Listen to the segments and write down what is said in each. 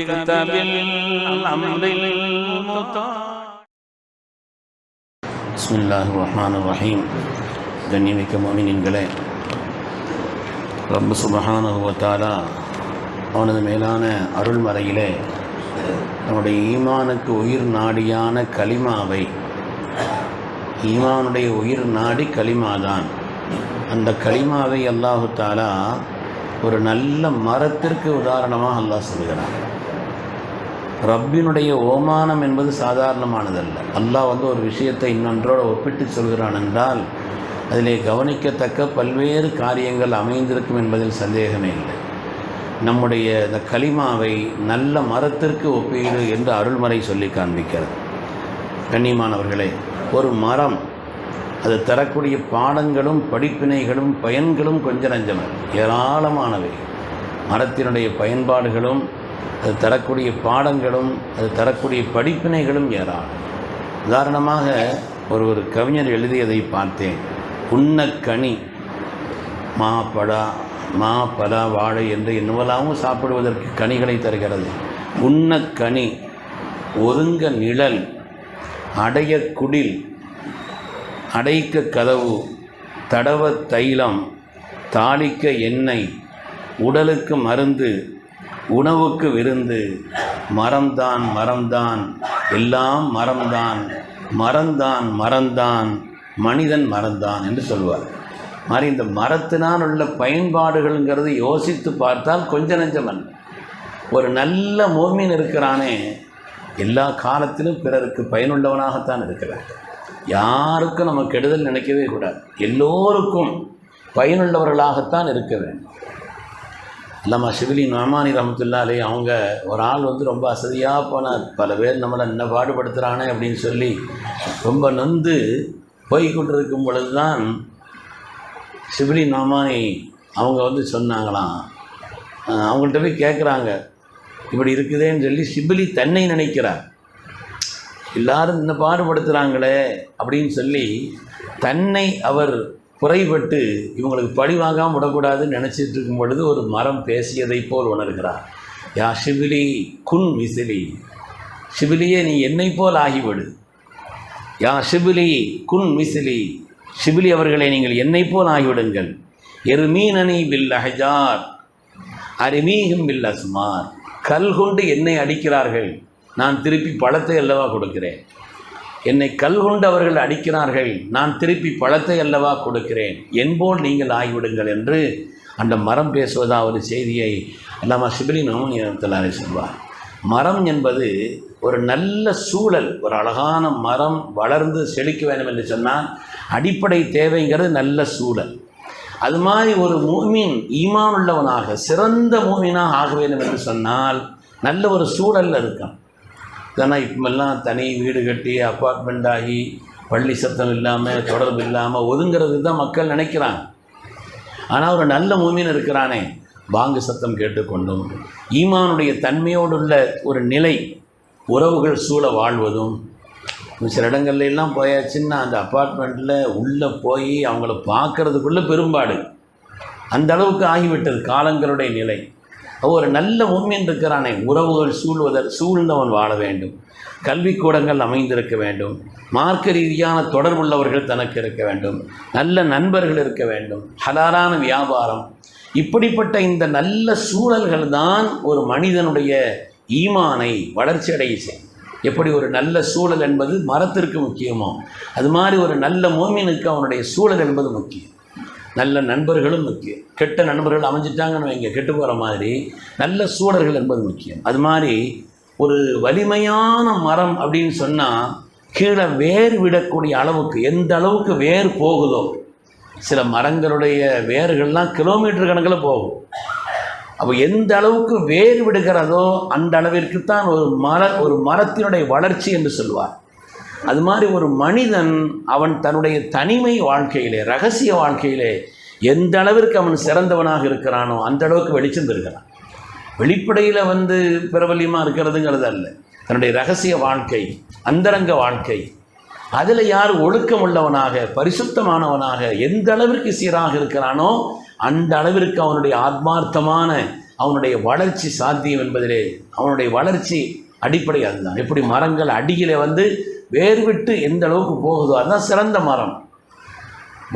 جئت بالأمر المطاع பிஸ்மில்லாஹ் ரஹ்மான் ரஹீம் கண்ணியமிக்க மோமினின்களே ரப்பு சுபஹானுவத்தாலா அவனது மேலான அருள்மறையிலே நம்முடைய ஈமானுக்கு உயிர் நாடியான கலிமாவை ஈமானுடைய உயிர் நாடி கலிமாதான் அந்த கலிமாவை அல்லாஹு தாலா ஒரு நல்ல மரத்திற்கு உதாரணமாக அல்லாஹ் சொல்கிறான் ரப்பினுடைய ஓமானம் என்பது சாதாரணமானதல்ல. அல்லாஹ் வந்து ஒரு விஷயத்தை இன்னொன்றோடு ஒப்பிட்டு சொல்கிறான் என்றால் அதிலே கவனிக்கத்தக்க பல்வேறு காரியங்கள் அமைந்திருக்கும் என்பதில் சந்தேகமே இல்லை. நம்முடைய இந்த களிமாவை நல்ல மரத்திற்கு ஒப்பீடு என்று அருள்மறை சொல்லி காண்பிக்கிறது. கண்ணியமானவர்களே ஒரு மரம் அது தரக்கூடிய பாடங்களும் படிப்பினைகளும் பயன்களும் கொஞ்சம் நஞ்சமல்ல ஏராளமானவை. மரத்தினுடைய பயன்பாடுகளும் அது தரக்கூடிய பாடங்களும் அது தரக்கூடிய படிப்பினைகளும் ஏராளம். உதாரணமாக ஒரு ஒரு கவிஞர் எழுதியதை பார்த்தேன். உண்ணக்கனி மா படா மா பலா வாழை என்று என்னவெல்லாமும் சாப்பிடுவதற்கு கனிகளை தருகிறது. உண்ணக்கனி ஒருங்க நிழல் அடைய குடில் அடைக்க கதவு தடவ தைலம் தாளிக்க எண்ணெய் உடலுக்கு மருந்து உணவுக்கு விருந்து. மரம்தான் மரம்தான் எல்லாம் மரம்தான் மரம்தான் மரம்தான் மனிதன் மரந்தான் என்று சொல்வார். மாதிரி இந்த மரத்தினால் உள்ள பயன்பாடுகள்ங்கிறது யோசித்து பார்த்தால் கொஞ்ச நெஞ்சமன். ஒரு நல்ல மோமின் இருக்கிறானே எல்லா காலத்திலும் பிறருக்கு பயனுள்ளவனாகத்தான் இருக்கிறான் யாருக்கும் நம்ம கெடுதல் நினைக்கவே கூடாது. எல்லோருக்கும் பயனுள்ளவர்களாகத்தான் இருக்க வேண்டும். இல்லாமா சிவிலி நொமானி ரஹமத்துல்லா அலி அவங்க ஒரு ஆள் வந்து ரொம்ப அசதியாக போனார் பல பேர் நம்மளை என்ன பாடுபடுத்துகிறானே அப்படின்னு சொல்லி ரொம்ப நொந்து போய் கொண்டிருக்கும் பொழுது தான் சிவிலி நொமானி அவங்க வந்து சொன்னாங்களாம். அவங்கள்ட்ட போய் கேட்குறாங்க இப்படி இருக்குதேன்னு சொல்லி சிபிலி தன்னை நினைக்கிறார் எல்லாரும் இந்த பாடுபடுத்துகிறாங்களே அப்படின்னு சொல்லி தன்னை அவர் குறைபட்டு இவங்களுக்கு பழி வாங்காமல் விடக்கூடாதுன்னு நினச்சிட்டு இருக்கும் பொழுது ஒரு மரம் பேசியதைப் போல் உணர்கிறார். யா சிபிலி குன் விசிலி சிபிலியே நீ என்னை போல் ஆகிவிடு. யா சிபிலி குன் விசிலி சிபிலி அவர்களை நீங்கள் என்னை போல் ஆகிவிடுங்கள். எருமீனனி பில் அஹஜார் அருமீகம் பில் அஸ்மார். கல் கொண்டு என்னை அடிக்கிறார்கள். நான் திருப்பி பழத்தை அல்லவா கொடுக்கிறேன்? என்னை கல் கொண்டு அவர்கள் அடிக்கிறார்கள். நான் திருப்பி பழத்தை அல்லவா கொடுக்கிறேன். என்போல் நீங்கள் ஆகிவிடுங்கள் என்று அந்த மரம் பேசுவதா ஒரு செய்தியை அல்லாமா சிபிலி நோமனியத்திலாரே சொல்வார் மரம் என்பது ஒரு நல்ல சூழல் ஒரு அழகான மரம் வளர்ந்து செழிக்க வேண்டும் என்று சொன்னால் அடிப்படை தேவைங்கிறது நல்ல சூழல். அது மாதிரி ஒரு மூமின் ஈமான் உள்ளவனாக சிறந்த மூமினாக ஆக வேண்டும் என்று சொன்னால் நல்ல ஒரு சூழல் இருக்கும். ஏன்னா இப்பெல்லாம் தனி வீடு கட்டி அப்பார்ட்மெண்ட் ஆகி பள்ளி சத்தம் இல்லாமல் தொடர்பு இல்லாமல் ஒதுங்கிறது தான் மக்கள் நினைக்கிறாங்க. ஆனால் ஒரு நல்ல மூமின் இருக்கிறானே. பாங்கு சத்தம் கேட்டுக்கொண்டும் ஈமானுடைய தன்மையோடு உள்ள ஒரு நிலை உறவுகள் சூழ வாழ்வதும் சில இடங்கள்லாம் போயாச்சுன்னா அந்த அப்பார்ட்மெண்ட்டில் உள்ளே போய் அவங்கள பார்க்கறதுக்குள்ளே பெரும்பாடு. அந்த அளவுக்கு ஆகிவிட்டது காலங்களுடைய நிலை. ஒரு நல்ல உண்மையின் இருக்கிறானே உறவுகள் சூழ்வதற் சூழ்ந்தவன் வாழ வேண்டும். கல்விக்கூடங்கள் அமைந்திருக்க வேண்டும். மார்க்க ரீதியான தொடர்புள்ளவர்கள் தனக்கு இருக்க வேண்டும். நல்ல நண்பர்கள் இருக்க வேண்டும். ஹலாலான வியாபாரம். இப்படிப்பட்ட இந்த நல்ல சூழல்கள் தான் ஒரு மனிதனுடைய ஈமானை வளர்ச்சி அடைய செய்யும். எப்படி ஒரு நல்ல சூழல் என்பது மரத்திற்கு முக்கியமோ அது மாதிரி ஒரு நல்ல மோமினுக்கு அவனுடைய சூழல் என்பது முக்கியம். நல்ல நண்பர்களும் முக்கியம். கெட்ட நண்பர்கள் அமைஞ்சிட்டாங்கன்னு வைங்க கெட்டு போகிற மாதிரி. நல்ல சூழர்கள் என்பது முக்கியம். அது மாதிரி ஒரு வலிமையான மரம் அப்படின்னு சொன்னால் கீழே வேர் விடக்கூடிய அளவுக்கு எந்த அளவுக்கு வேர் போகுதோ சில மரங்களுடைய வேர்கள்லாம் கிலோமீட்டர் கணக்கில் போகும். அப்போ எந்த அளவுக்கு வேர் விடுகிறதோ அந்த அளவிற்கு தான் ஒரு மர ஒரு மரத்தினுடைய வளர்ச்சி என்று சொல்வார். அது மாதிரி ஒரு மனிதன் அவன் தன்னுடைய தனிமை வாழ்க்கையிலே ரகசிய வாழ்க்கையிலே எந்த அளவிற்கு அவன் சிறந்தவனாக இருக்கிறானோ அந்த அளவுக்கு வெளிச்சம் பெறுகிறான் வெளிப்படையில் வந்து பிரபல்யமாக இருக்கிறதுங்கிறது அல்ல. தன்னுடைய ரகசிய வாழ்க்கை அந்தரங்க வாழ்க்கை அதில் யார் ஒழுக்கம் உள்ளவனாக பரிசுத்தமானவனாக எந்த அளவிற்கு சீராக இருக்கிறானோ அந்த அளவிற்கு அவனுடைய ஆத்மார்த்தமான அவனுடைய வளர்ச்சி சாத்தியம் என்பதிலே அவனுடைய வளர்ச்சி அடிப்படை அதுதான். எப்படி மரங்கள் அடியிலே வந்து வேர் விட்டு எந்த அளவுக்கு போகுதோ அதுதான் சிறந்த மரம்.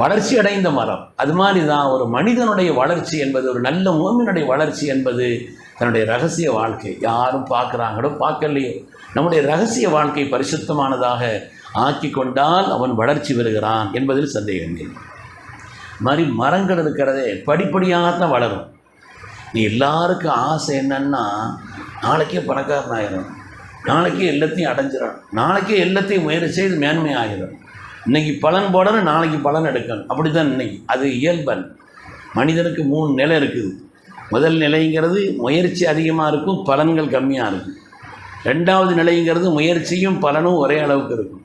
வளர்ச்சி அடைந்த மரம். அது மாதிரி தான் ஒரு மனிதனுடைய வளர்ச்சி என்பது ஒரு நல்ல மூமினுடைய வளர்ச்சி என்பது தன்னுடைய ரகசிய வாழ்க்கை. யாரும் பார்க்குறாங்களோ பார்க்கலையோ நம்முடைய ரகசிய வாழ்க்கை பரிசுத்தமானதாக ஆக்கி கொண்டால் அவன் வளர்ச்சி பெறுகிறான் என்பதில் சந்தேகம் இல்லை. இது மாதிரி மரங்கள் இருக்கிறதே படிப்படியாகத்தான் வளரும். நீ எல்லாருக்கும் ஆசை என்னன்னா நாளைக்கே பணக்காரன் ஆயிரும் நாளைக்கே எல்லாத்தையும் அடைஞ்சிடும் நாளைக்கே எல்லாத்தையும் முயற்சி செய்து மேன்மை ஆகிடும். இன்னைக்கு பலன் போடணும் நாளைக்கு பலன் எடுக்கணும். அப்படி தான் இன்னைக்கு. அது இயல்பன். மனிதனுக்கு மூணு நிலை இருக்குது. முதல் நிலைங்கிறது முயற்சி அதிகமாக இருக்கும் பலன்கள் கம்மியாக இருக்கும். ரெண்டாவது நிலைங்கிறது முயற்சியும் பலனும் ஒரே அளவுக்கு இருக்கும்.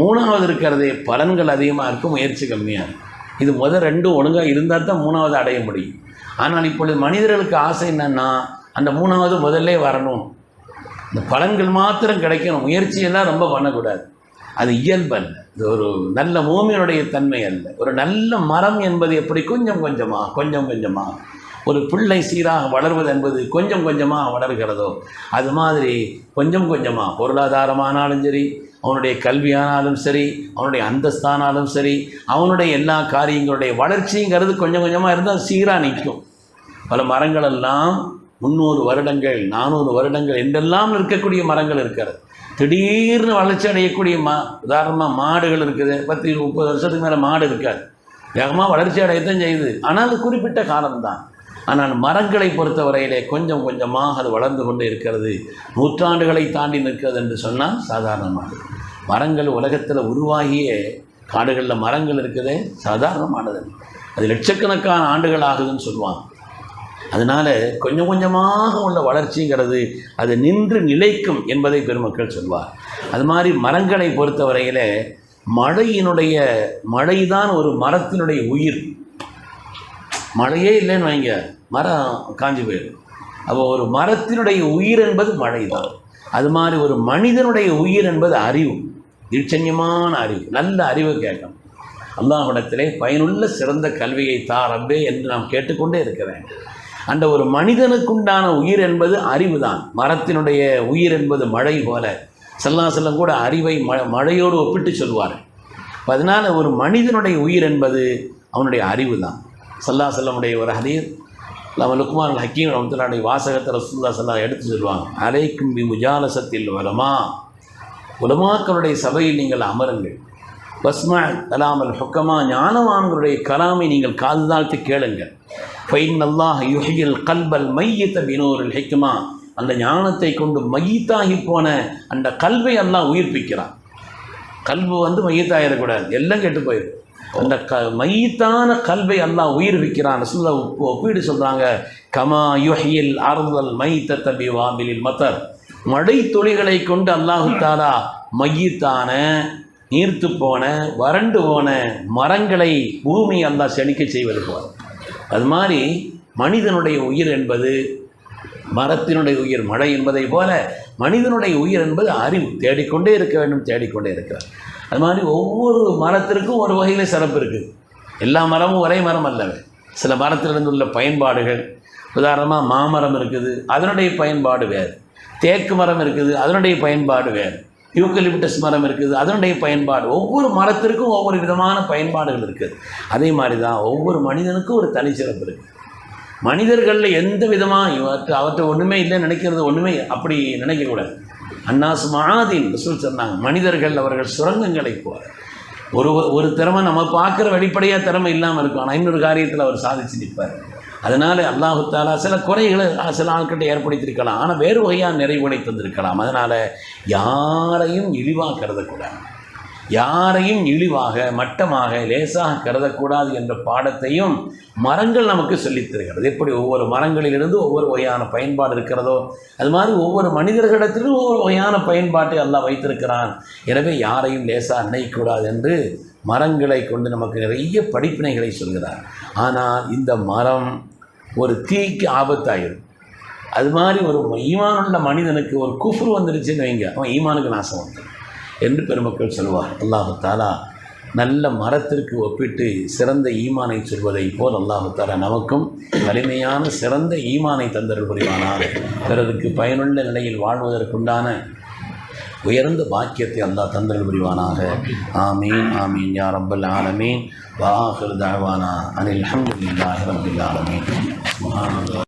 மூணாவது இருக்கிறதே பலன்கள் அதிகமாக இருக்கும் முயற்சி கம்மியாக இருக்கும். இது முதல் ரெண்டும் ஒழுங்காக இருந்தால் தான் மூணாவது அடைய முடியும். ஆனால் இப்பொழுது மனிதர்களுக்கு ஆசை என்னென்னா அந்த மூணாவது முதல்லே வரணும். இந்த பலன்கள் மாத்திரம் கிடைக்கணும். முயற்சியெல்லாம் ரொம்ப பண்ணக்கூடாது. அது இயல்பு அல்ல. இது ஒரு நல்ல மூமியனுடைய தன்மை அல்ல. ஒரு நல்ல மரம் என்பது எப்படி? கொஞ்சம் கொஞ்சமாக கொஞ்சம் கொஞ்சமாக ஒரு பிள்ளை சீராக வளர்வது என்பது கொஞ்சம் கொஞ்சமாக வளர்கிறதோ அது மாதிரி கொஞ்சம் கொஞ்சமாக பொருளாதாரமானாலும் சரி அவனுடைய கல்வியானாலும் சரி அவனுடைய அந்தஸ்தானாலும் சரி அவனுடைய எல்லா காரியங்களுடைய வளர்ச்சிங்கிறது கொஞ்சம் கொஞ்சமாக இருந்தால் சீராக நிற்கும். பல மரங்களெல்லாம் முந்நூறு வருடங்கள் நானூறு வருடங்கள் என்றெல்லாம் இருக்கக்கூடிய மரங்கள் இருக்கிறது. திடீர்னு வளர்ச்சி அடையக்கூடிய மா உதாரணமாக மாடுகள் இருக்குது பத்து முப்பது வருஷத்துக்கு மேலே மாடு இருக்காது. வேகமாக வளர்ச்சி அடையத்தான் செய்யுது. ஆனால் அது குறிப்பிட்ட காலம்தான். ஆனால் மரங்களை பொறுத்தவரையிலே கொஞ்சம் கொஞ்சமாக அது வளர்ந்து கொண்டு இருக்கிறது. நூற்றாண்டுகளை தாண்டி நிற்கிறது என்று சொன்னால் சாதாரணமானது. மரங்கள் உலகத்தில் உருவாகிய காடுகளில் மரங்கள் இருக்குதே சாதாரணமானது. அது லட்சக்கணக்கான ஆண்டுகள் ஆகுதுன்னு சொல்லுவாங்க. அதனால் கொஞ்சம் கொஞ்சமாக உள்ள வளர்ச்சிங்கிறது அது நின்று நிலைக்கும் என்பதை பெருமக்கள் சொல்வார். அது மாதிரி மரங்களை பொறுத்தவரையில் மழையினுடைய மழைதான் ஒரு மரத்தினுடைய உயிர். மழையே இல்லைன்னு வைங்க மரம் காஞ்சி போயிடும். அப்போ ஒரு மரத்தினுடைய உயிர் என்பது மழை தான் அது மாதிரி ஒரு மனிதனுடைய உயிர் என்பது அறிவு. நிச்சயமான அறிவு. நல்ல அறிவை கேட்கணும். அல்லாஹ்விடத்திலே பயனுள்ள சிறந்த கல்வியை தார் ரப்பே என்று நாம் கேட்டுக்கொண்டே இருக்கிறேன் அந்த ஒரு மனிதனுக்குண்டான உயிர் என்பது அறிவு தான் மரத்தினுடைய உயிர் என்பது மழை போல. செல்லாசலம் கூட அறிவை ம மழையோடு ஒப்பிட்டு சொல்வார் அதனால் ஒரு மனிதனுடைய உயிர் என்பது அவனுடைய அறிவு தான் சல்லா செல்லமுடைய ஒரு ஹதீர் நம்ம லுக்மான் ஹக்கீம் ரமத்துல்லாடைய வாசகத்தை ரசூல்லா சல்லா எடுத்து சொல்லுவாங்க. அலைக்கும் பி முஜாலசத்தில் உலமா. உலமாக்களுடைய சபையில் நீங்கள் அமருங்கள். பஸ்மா கலாமல் ஹொக்கமா. ஞானவான்களுடைய கலாமை நீங்கள் காது தாழ்த்து கேளுங்கள். ஃபைன் அல்லாஹ் யுஹியில் கல்பல் மையத்த பினோரில் ஹிக்மா அந்த ஞானத்தை கொண்டு மையத்தாகி போன அந்த கல்வை அல்லாஹ் உயிர்ப்பிக்கிறான். கல்வு வந்து மையத்தாயிடக்கூடாது எல்லாம் கெட்டு போயிடும் அந்த க மையத்தான கல்வை அல்லாஹ் உயிர்விக்கிறான் சொல்ல ஒப்பீடு சொல்கிறாங்க கமா யுஹியில் ஆறுதல் மைத்த தபி வாபிலில் மத்தர். மழை துளிகளை கொண்டு அல்லாஹு தாலா மையத்தான நீர்த்து போன வறண்டு போன மரங்களை பூமி அல்லாஹ் செழிக்க செய்வது போல அது மாதிரி மனிதனுடைய உயிர் என்பது மரத்தினுடைய உயிர் மழை என்பதை போல மனிதனுடைய உயிர் என்பது அறிவு. தேடிக்கொண்டே இருக்க வேண்டும் தேடிக்கொண்டே இருக்கிறார். அது மாதிரி ஒவ்வொரு மரத்திற்கும் ஒரு வகையில் சிறப்பு இருக்குது எல்லா மரமும் ஒரே மரம் அல்லவே. சில மரத்திலிருந்து உள்ள பயன்பாடுகள் உதாரணமாக மாமரம் இருக்குது அதனுடைய பயன்பாடு வேறு. தேக்கு மரம் இருக்குது அதனுடைய பயன்பாடு வேறு. யூக்கலிப்டஸ் மரம் இருக்குது. அதனுடைய பயன்பாடு ஒவ்வொரு மரத்திற்கும் ஒவ்வொரு விதமான பயன்பாடுகள் இருக்குது. அதே மாதிரி தான் ஒவ்வொரு மனிதனுக்கும் ஒரு தனிச்சிறப்பு இருக்குது மனிதர்களில் எந்த விதமாக இவற்றை அவற்றை ஒன்றுமே இல்லைன்னு நினைக்கிறது ஒன்றுமே அப்படி நினைக்கக்கூடாது. அன்னாஸ் மகாதீன் ரசூல் சொன்னாங்க மனிதர்கள் அவர்கள் சுரங்கங்களை போவார் ஒரு ஒரு திறமை நம்ம பார்க்குற வெளிப்படையாக திறமை இல்லாமல் இருக்கும். ஆனால் இன்னொரு காரியத்தில் அவர் சாதிச்சு நிற்பார் அதனால் அல்லாஹு சில குறைகளை சில ஆட்கிட்ட ஏற்படுத்தியிருக்கலாம். ஆனால் வேறு வகையாக நிறைவுகளை தந்திருக்கலாம். அதனால் யாரையும் இழிவாக கருதக்கூடாது யாரையும் இழிவாக மட்டமாக லேசாக கருதக்கூடாது என்ற பாடத்தையும் மரங்கள் நமக்கு சொல்லித்தருகிறது எப்படி ஒவ்வொரு மரங்களிலிருந்து ஒவ்வொரு வகையான பயன்பாடு இருக்கிறதோ அது மாதிரி ஒவ்வொரு மனிதர்களிடத்திலும் ஒவ்வொரு வகையான பயன்பாட்டை எல்லாம் வைத்திருக்கிறான். எனவே யாரையும் லேசாக நினைக்கக்கூடாது என்று மரங்களை கொண்டு நமக்கு நிறைய படிப்பினைகளை சொல்கிறார். ஆனால் இந்த மரம் ஒரு தீக்கு ஆபத்தாயிரும். அது மாதிரி ஒரு ஈமானுள்ள மனிதனுக்கு ஒரு குஃப்ரு வந்துருச்சுன்னு வைங்க. அவன் ஈமானுக்கு நாசம் வந்துடும். என்று பெருமக்கள் சொல்வார் அல்லாஹு தாலா நல்ல மரத்திற்கு ஒப்பிட்டு சிறந்த ஈமானை சொல்வதை போல் அல்லாஹு தாலா நமக்கும் வலிமையான சிறந்த ஈமானை தந்தர்கள் புரிவானார் பிறருக்கு பயனுள்ள நிலையில் வாழ்வதற்குண்டான உயர்ந்த பாக்கியத்தை அல்லாஹ் தந்தர்கள் புரிவானாக. ஆமீன் ஆமீன் யா ரப்பல் ஆலமீன். வாஹிர் தாழ்வானா அனில் அல்ஹம்துலில்லாஹி ரப்பில் ஆலமீன்.